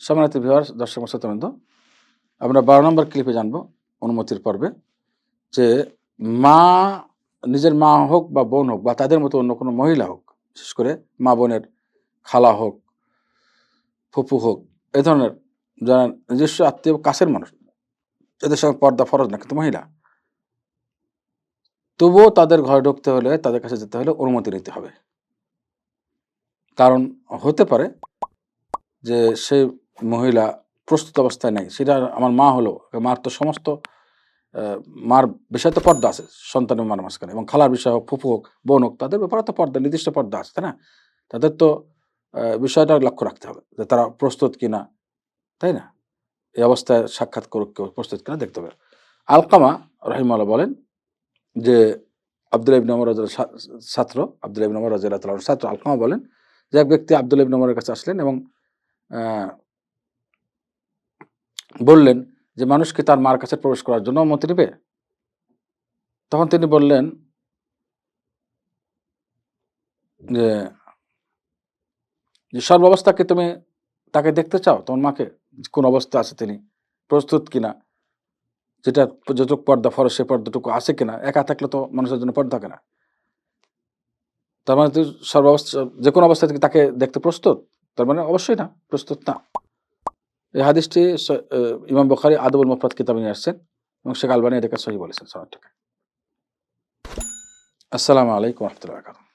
সম্মানিত বিহার দর্শক শ্রোতাবৃন্দ, আমরা বারো নম্বর ক্লিপে জানব অনুমতির পর্বে যে মা, নিজের মা হোক বা বোন হোক বা তাদের মতো অন্য কোনো মহিলা হোক, বিশেষ করে মা বোনের খালা হোক ফুপু হোক, এ ধরনের যারা নিজস্ব আত্মীয় কাছের মানুষ, এদের সঙ্গে পর্দা ফরজ না, কিন্তু মহিলা। তবুও তাদের ঘরে ঢুকতে হলে, তাদের কাছে যেতে হলে অনুমতি নিতে হবে। কারণ হতে পারে যে সেই মহিলা প্রস্তুত অবস্থায় নেই। সেটা আমার মা হলো। মার তো সমস্ত মার বিষয় তো পর্দা আছে, সন্তানের মার মাঝখানে। এবং খালার বিষয় হোক, ফুফু হোক, বোন হোক, তাদের ব্যাপারে তো পর্দা, নির্দিষ্ট পর্দা আছে, তাই না? তাদের তো বিষয়টা লক্ষ্য রাখতে হবে যে তারা প্রস্তুত কিনা, তাই না? এই অবস্থায় সাক্ষাৎ করুক কেউ, প্রস্তুত কিনা দেখতে হবে। আলকামা রহিমাল্লাহ বলেন যে আবদুল ইবিন ওমর ছা- ছাত্র আব্দুল ইবিন ওমর তাআলার ছাত্র। আলকামা বলেন যে এক ব্যক্তি আবদুল ইবিন ওমরের কাছে আসলেন এবং বললেন যে, মানুষকে তার মার কাছে প্রবেশ করার জন্য অনুমতি নেবে? তখন তিনি বললেন যে যে, সর্বাবস্থাকে তুমি তাকে দেখতে চাও, তোমার মাকে, কোন অবস্থা আছে তিনি, প্রস্তুত কিনা? যেটা যতটুকু পর্দা ফরজ, সে পর্দাটুকু আছে কিনা? একা থাকলে তো মানুষের জন্য পর্দা থাকে না। তার মানে তুই সর্বাবস্থা, যে কোনো অবস্থা থেকে তাকে দেখতে প্রস্তুত? তার মানে অবশ্যই না, প্রস্তুত না। এই হাদিসটি ইমাম বখারি আদবুল মুফরাদ কিতাব নিয়ে আসছেন এবং শেখ আলবানি এটাকে সহি বলেছেন, সনদটাকে। আসসালামু আলাইকুম রহমতুল্লাহ